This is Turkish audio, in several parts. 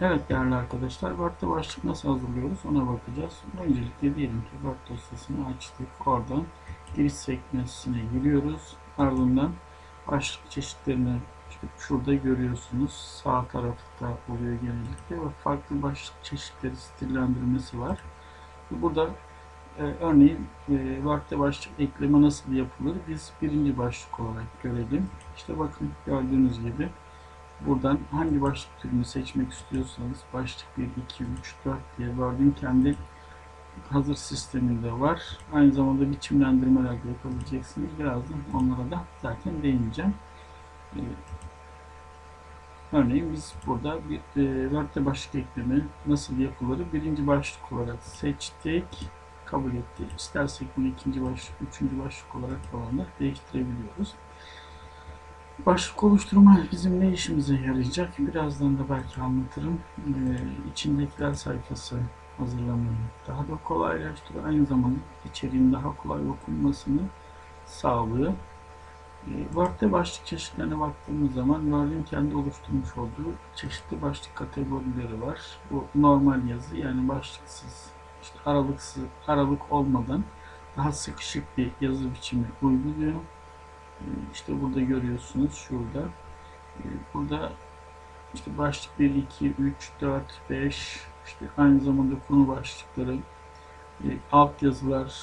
Evet değerli arkadaşlar, Word'da başlık nasıl hazırlıyoruz ona bakacağız. Öncelikle diyelim ki Word dosyasını açtık. Oradan giriş sekmesine giriyoruz. Ardından başlık çeşitlerini işte şurada görüyorsunuz. Sağ tarafta oluyor genellikle ve farklı başlık çeşitleri stillendirmesi var. Burada e, örneğin e, Word'da başlık ekleme nasıl yapılır? Biz birinci başlık olarak görelim. İşte bakın gördüğünüz gibi Buradan hangi başlık türünü seçmek istiyorsanız başlık 1, 2, 3, 4 diye Word'in kendi hazır sisteminde var. Aynı zamanda biçimlendirmeler de yapabileceksiniz. Birazdan onlara da zaten değineceğim. Ee, örneğin biz burada bir e, Word'de başlık ekleme nasıl yapılır? Birinci başlık olarak seçtik. Kabul etti. İstersek bunu ikinci başlık, üçüncü başlık olarak falan da değiştirebiliyoruz. Başlık oluşturma bizim ne işimize yarayacak? Birazdan da belki anlatırım. Ee, içindekiler sayfası hazırlamayı daha da kolaylaştırıyor. Aynı zamanda içeriğin daha kolay okunmasını sağlıyor. Ee, Word'de başlık çeşitlerine baktığımız zaman Word'in kendi oluşturmuş olduğu çeşitli başlık kategorileri var. Bu normal yazı yani başlıksız, işte aralıksız, aralık olmadan daha sıkışık bir yazı biçimi uyguluyor. İşte burada görüyorsunuz şurada. Burada işte başlık 1, 2, 3, 4, 5 işte aynı zamanda konu başlıkları alt yazılar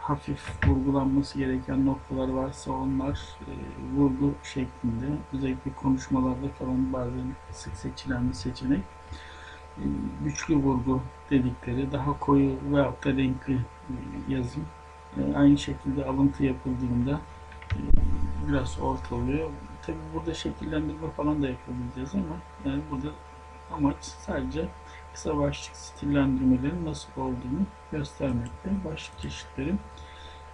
hafif vurgulanması gereken noktalar varsa onlar vurgu şeklinde özellikle konuşmalarda falan bazen sık seçilen bir seçenek güçlü vurgu dedikleri daha koyu veyahut da renkli yazım aynı şekilde alıntı yapıldığında biraz ortalıyor. Tabi burada şekillendirme falan da yapabileceğiz ama yani burada amaç sadece kısa başlık stillendirmelerin nasıl olduğunu göstermekte. Başlık çeşitleri.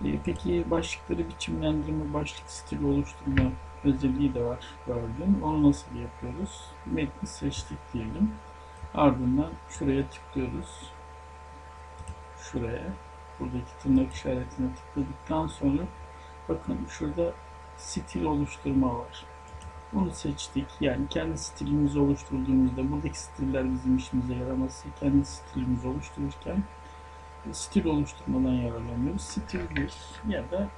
Ee, peki başlıkları biçimlendirme, başlık stili oluşturma özelliği de var gördüm. Onu nasıl yapıyoruz? Metni seçtik diyelim. Ardından şuraya tıklıyoruz. Şuraya. Buradaki tırnak işaretine tıkladıktan sonra bakın şurada stil oluşturma var. Bunu seçtik. Yani kendi stilimizi oluşturduğumuzda buradaki stiller bizim işimize yaramazsa kendi stilimizi oluştururken stil oluşturmadan yararlanıyoruz. Stil 1 ya da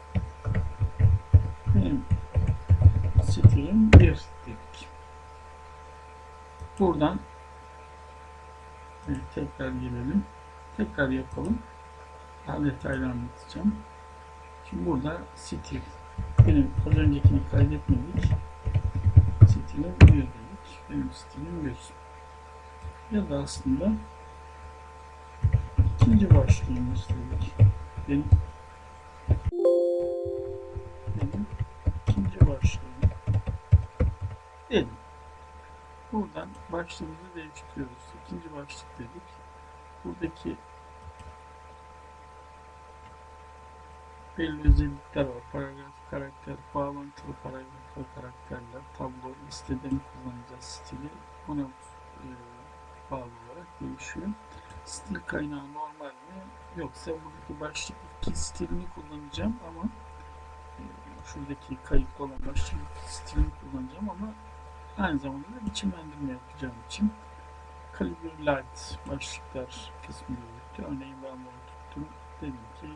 benim stilim 1 dedik. Buradan tekrar gelelim. Tekrar yapalım. Daha detaylı anlatacağım. Şimdi burada stil benim az öncekini kaydetmedik. Stilim 1 dedik. Benim stilim 1. Ya da aslında ikinci başlığımı istedik. Benim, benim ikinci başlığım dedim. Buradan başlığımızı değiştiriyoruz. İkinci başlık dedik. Buradaki belli özellikler var. Paragraf, karakter, bağlantılı paragraf ve karakterler, tablo, listede mi kullanacağız stili ona e, bağlı olarak değişiyor. Stil kaynağı normal mi yoksa buradaki başlık iki stilini kullanacağım ama e, şuradaki kayıtlı olan başlık stilini kullanacağım ama aynı zamanda da biçimlendirme yapacağım için Calibre Light başlıklar kısmı yoktu. Örneğin ben bunu tuttum. Dedim ki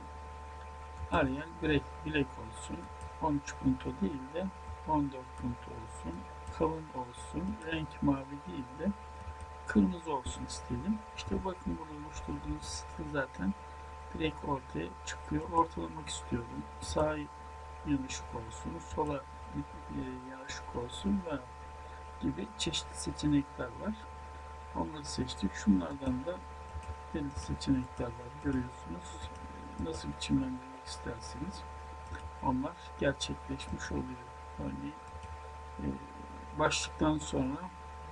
Arial Black, Black olsun. 13 punto değil de 14 punto olsun. Kalın olsun. Renk mavi değil de kırmızı olsun istedim. İşte bakın burada oluşturduğunuz stil zaten direkt ortaya çıkıyor. Ortalamak istiyorum. Sağ yanışık olsun. Sola e, yanışık olsun ve gibi çeşitli seçenekler var. Onları seçtik. Şunlardan da belli seçenekler var. Görüyorsunuz. Nasıl biçimlendirmek isterseniz onlar gerçekleşmiş oluyor. Örneğin e, başlıktan sonra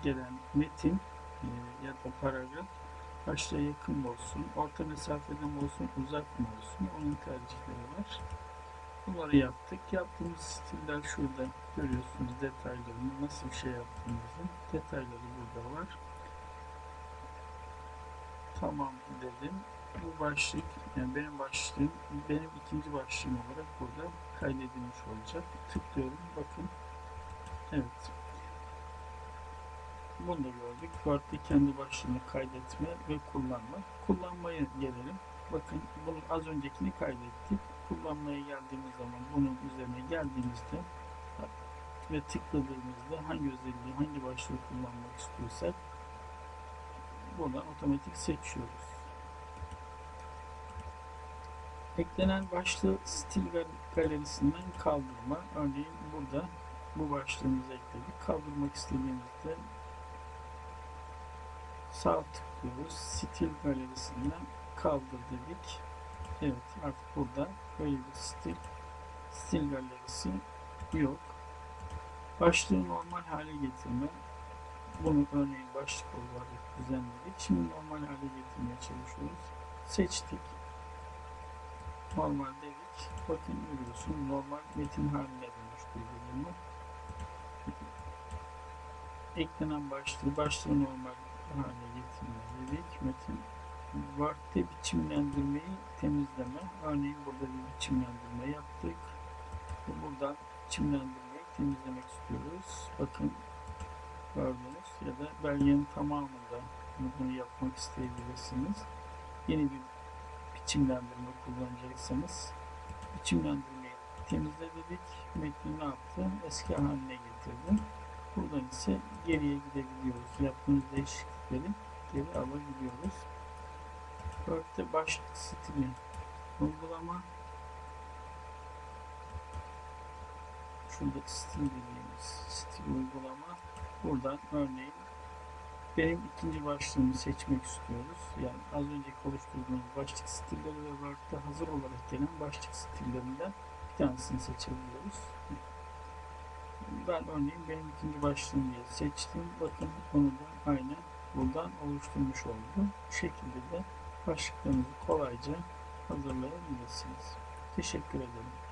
gelen metin e, ya da paragraf başlığa yakın mı olsun, orta mesafede mi olsun, uzak mı olsun onun tercihleri var. Bunları yaptık. Yaptığımız stiller şurada görüyorsunuz detaylarını, nasıl bir şey yaptığımızın detayları burada var. Tamam dedim bu başlık yani benim başlığım benim ikinci başlığım olarak burada kaydedilmiş olacak. Tıklıyorum. Bakın. Evet. Bunu da gördük. Word'de kendi başlığını kaydetme ve kullanma. Kullanmaya gelelim. Bakın bunu az öncekini kaydettik. Kullanmaya geldiğimiz zaman bunun üzerine geldiğimizde ve tıkladığımızda hangi özelliği, hangi başlığı kullanmak istiyorsak buradan otomatik seçiyoruz. Eklenen başlığı stil gal- galerisinden kaldırma. Örneğin burada bu başlığımızı ekledik. Kaldırmak istediğimizde sağ tıklıyoruz. Stil galerisinden kaldır dedik. Evet artık burada böyle bir stil stil galerisi yok. Başlığı normal hale getirme. Bunu örneğin başlık olarak düzenledik. Şimdi normal hale getirmeye çalışıyoruz. Seçtik. Normal dedik. Bakın görüyorsun normal metin haline dönüştürdü bunu. Eklenen başlığı, başlığı normal hale getirme dedik. Metin Word'de biçimlendirmeyi temizleme. Örneğin burada bir biçimlendirme yaptık. Buradan biçimlendirmeyi temizlemek istiyoruz. Bakın gördünüz ya da belgenin tamamında bunu yapmak isteyebilirsiniz. Yeni bir biçimlendirme kullanacaksanız biçimlendirmeyi temizle dedik. Metni ne yaptı? Eski haline getirdi. Buradan ise geriye gidebiliyoruz. Yaptığımız değişiklikleri geri alabiliyoruz. Word'de başlık stili uygulama şurada stil dediğimiz stil uygulama buradan örneğin benim ikinci başlığımı seçmek istiyoruz. Yani az önceki oluşturduğumuz başlık stilleri ve Word'de hazır olarak gelen başlık stillerinden bir tanesini seçebiliyoruz. Ben örneğin benim ikinci başlığım diye seçtim. Bakın onu da aynı buradan oluşturmuş oldu. Bu şekilde de başlıklarınızı kolayca hazırlayabilirsiniz. Teşekkür ederim.